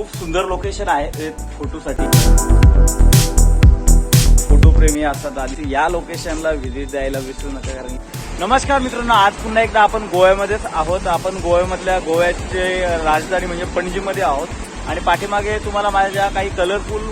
खूप सुंदर लोकेशन आहे फोटोसाठी फोटोप्रेमी असतात आणि या लोकेशनला व्हिजिट द्यायला विसरू नका कारण नमस्कार मित्रांनो आज पुन्हा एकदा आपण गोव्यामध्येच आहोत. आपण गोव्यामधल्या गोव्याचे राजधानी म्हणजे पणजीमध्ये आहोत. आणि पाठीमागे तुम्हाला माझ्या काही कलरफुल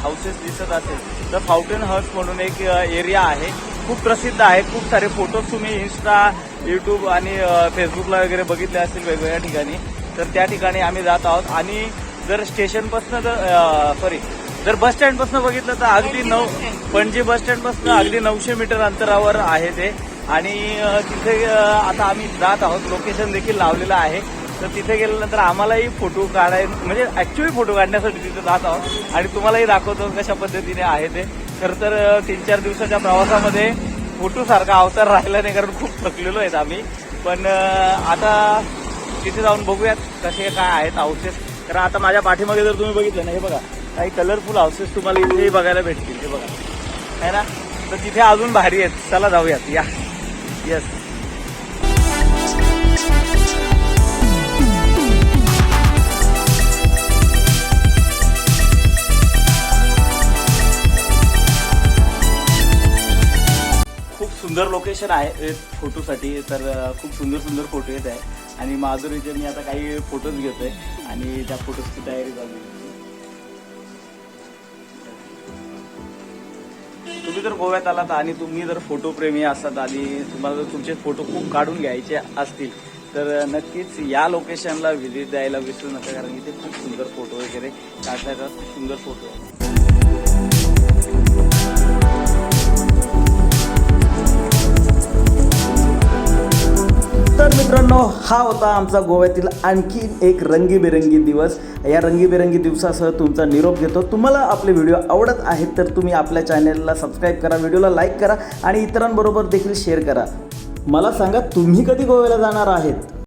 हाऊसेस दिसत असेल. तर फाउंटेन हाऊस म्हणून एक एरिया आहे. खूप प्रसिद्ध आहे. खूप सारे फोटोज तुम्ही इन्स्टा युट्यूब आणि फेसबुकला वगैरे बघितले असतील वेगवेगळ्या ठिकाणी. तर त्या ठिकाणी आम्ही जात आहोत. आणि जर स्टेशनपासून जर सॉरी जर बस स्टँडपासून बघितलं तर अगदी नऊ पणजी बस स्टँडपासून अगदी नऊशे मीटर अंतरावर आहे ते. आणि तिथे आता आम्ही जात आहोत. लोकेशन देखील लावलेलं आहे. तर तिथे गेल्यानंतर आम्हालाही फोटो काढाय म्हणजे ऍक्च्युली फोटो काढण्यासाठी तिथे जात आहोत. आणि तुम्हालाही दाखवतो कशा पद्धतीने आहे ते. खरं तर तीन चार दिवसाच्या प्रवासामध्ये फोटो सारखा अवतार राहिला नाही कारण खूप थकलेलो आहेत आम्ही. पण आता तिथे जाऊन बघूयात कसे काय आहेत हाऊसेस कारण आता माझ्या पाठीमागे जर तुम्ही बघितलं ना हे बघा काही कलरफुल हाऊसेस तुम्हाला इथेही बघायला भेटतील ते बघा. आहे ना? तर तिथे अजून भारी आहेत. चला जाऊयात. या. येस खूप सुंदर लोकेशन आहे फोटोसाठी तर खूप सुंदर सुंदर फोटो येत आहे. आणि माधुरीचे मी आता काही फोटोज घेतोय. आणि त्या फोटोजची तयारी चालू तुम्ही जर गोव्यात आलात आणि तुम्ही जर फोटो प्रेमी असतात आणि तुम्हाला जर तुमचे फोटो खूप काढून घ्यायचे असतील तर नक्कीच या लोकेशनला व्हिजिट द्यायला विसरू नका कारण इथे खूप सुंदर फोटो वगैरे काढता येतात खूप सुंदर फोटो मित्रांनो हा होता आमचा गोव्यातील आणखी एक रंगीबेरंगी दिवस. या रंगीबेरंगी दिवसासह तुमचा निरोप घेतो. तुम्हाला आपले व्हिडिओ आवडत आहेत तर तुम्ही आपल्या चॅनेलला सबस्क्राईब करा व्हिडिओला लाईक करा आणि इतरांबरोबर देखील शेअर करा. मला सांगा तुम्ही कधी गोव्याला जाणार आहेत?